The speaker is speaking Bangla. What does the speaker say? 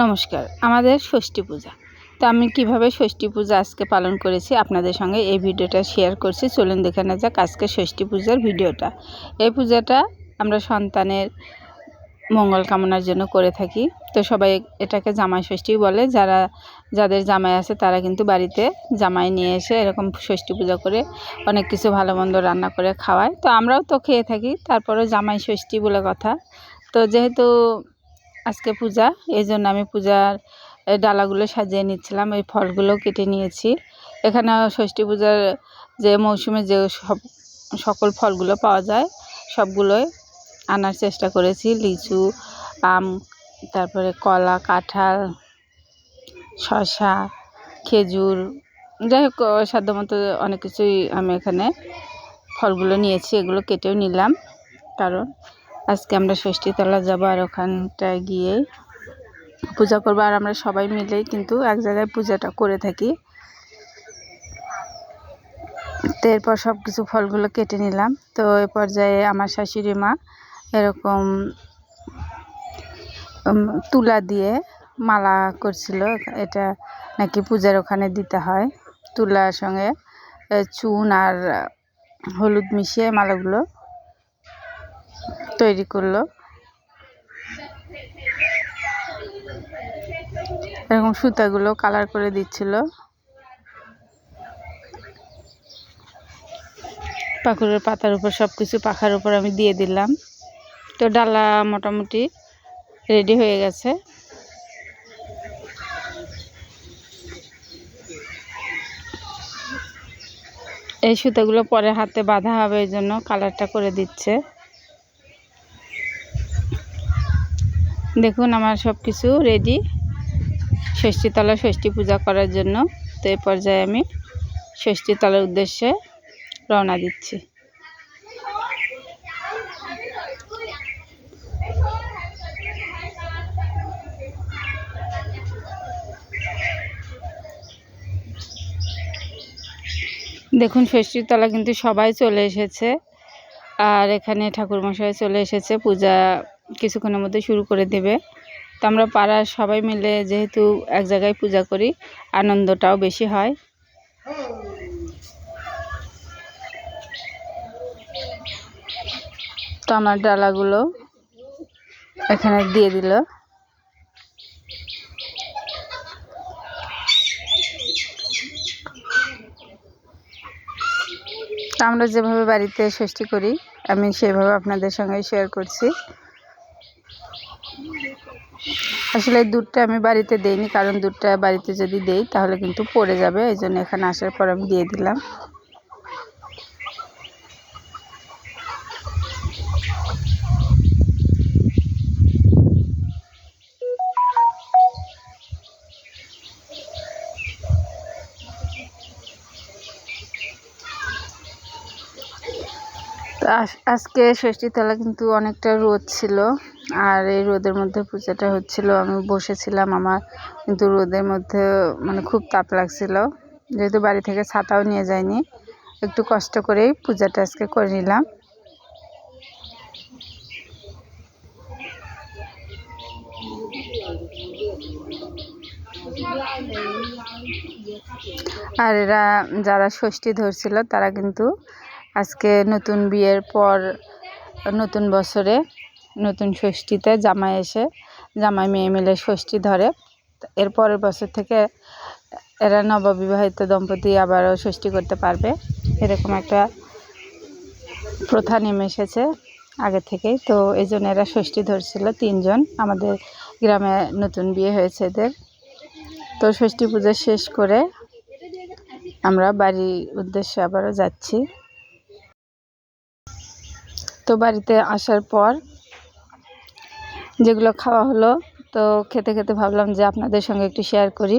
নমস্কার, আমাদের ষষ্ঠী পূজা। তো আমি কীভাবে ষষ্ঠী পূজা আজকে পালন করেছি আপনাদের সঙ্গে এই ভিডিওটা শেয়ার করছি। চলুন দেখে না যাক আজকে ষষ্ঠী পূজার ভিডিওটা। এই পূজাটা আমরা সন্তানের মঙ্গল কামনার জন্য করে থাকি। তো সবাই এটাকে জামাই ষষ্ঠী বলে। যারা, যাদের জামাই আছে তারা কিন্তু বাড়িতে জামাই নিয়ে এসে এরকম ষষ্ঠী পূজা করে অনেক কিছু ভালো মন্দ রান্না করে খাওয়ায়। তো আমরাও তো খেয়ে থাকি, তারপরেও জামাই ষষ্ঠী বলে কথা। তো যেহেতু আজকে পূজা এই জন্য আমি পূজার ডালাগুলো সাজিয়ে নিচ্ছিলাম এই ফলগুলো কেটে নিয়েছি। এখানে ষষ্ঠী পূজার যে মৌসুমে যে সব, সকল ফলগুলো পাওয়া যায়, সবগুলোই আনার চেষ্টা করেছি। লিচু, আম, তারপরে কলা, কাঁঠাল, শসা, খেজুর, যাই হোক সাধ্যমতো অনেক কিছুই আমি এখানে ফলগুলো নিয়েছি, এগুলো কেটেও নিলাম, কারণ আজকে আমরা ষষ্ঠীতলা যাব আর ওখানটায় গিয়ে পূজা করব। আর আমরা সবাই মিলেই কিন্তু এক জায়গায় পূজাটা করে থাকি। তো এরপর সব কিছু ফলগুলো কেটে নিলাম। তো এ পর্যায়ে আমার শাশুড়ি মা এরকম তুলা দিয়ে মালা করছিল। এটা নাকি পূজার ওখানে দিতে হয়। তুলার সঙ্গে চুন আর হলুদ মিশিয়ে মালাগুলো তৈরি করল। এরকম সুতাগুলো কালার করে দিচ্ছিল। পাখুরের পাতার উপর সব কিছু পাখার উপর আমি দিয়ে দিলাম। তো ডালা মোটামুটি রেডি হয়ে গেছে। এই সুতাগুলো পরে হাতে বাঁধা হবে, এই জন্য কালারটা করে দিচ্ছে। দেখুন, আমার সব কিছু রেডি ষষ্ঠীতলা ষষ্ঠী পূজা করার জন্য। তো এ পর্যায়ে আমি ষষ্ঠীতলার উদ্দেশ্যে রওনা দিচ্ছি। দেখুন, ষষ্ঠীতলা কিন্তু সবাই চলে এসেছে। আর এখানে ঠাকুরমশাই চলে এসেছে পূজা কিছুক্ষণের মধ্যে শুরু করে দেবে। তো আমরা পাড়ার সবাই মিলে যেহেতু এক জায়গায় পূজা করি, আনন্দটাও বেশি হয়। তো আমার ডালাগুলো এখানে দিয়ে দিল। আমরা যেভাবে বাড়িতে ষষ্ঠী করি, আমি সেভাবে আপনাদের সঙ্গে শেয়ার করছি। আসলে দুধটা আমি বাড়িতে দেইনি, কারণ দুধটা বাড়িতে যদি দেই তাহলে কিন্তু পড়ে যাবে, এই জন্য এখানে আসার পর আমি দিয়ে দিলাম। তো আজকে ষষ্ঠীতলা কিন্তু অনেকটা রোদ ছিল, আর এই রোদের মধ্যে পূজাটা হচ্ছিল। আমি বসেছিলাম, আমার কিন্তু রোদের মধ্যে মানে খুব তাপ লাগছিল। যেহেতু বাড়ি থেকে ছাতাও নিয়ে যায়নি একটু কষ্ট করেই পূজাটা আজকে করে নিলাম। আর এরা যারা ষষ্ঠী ধরছিল, তারা কিন্তু আজকে নতুন বিয়ের পর, নতুন বছরে নতুন ষষ্ঠীতে জামাই এসে, জামাই মেয়ে মিলে ষষ্ঠী ধরে। এর পরের বছর থেকে এরা নববিবাহিত দম্পতি আবারও ষষ্ঠী করতে পারবে। এরকম একটা প্রথা নেমে এসেছে আগে থেকেই। তো এই জন্য এরা ষষ্ঠী ধরছিল তিনজন। আমাদের গ্রামে নতুন বিয়ে হয়েছে এদের। তো ষষ্ঠী পূজা শেষ করে আমরা বাড়ির উদ্দেশ্যে আবারও যাচ্ছি। তো বাড়িতে আসার পর যেগুলো খাওয়া হলো, তো খেতে খেতে ভাবলাম যে আপনাদের সঙ্গে একটু শেয়ার করি।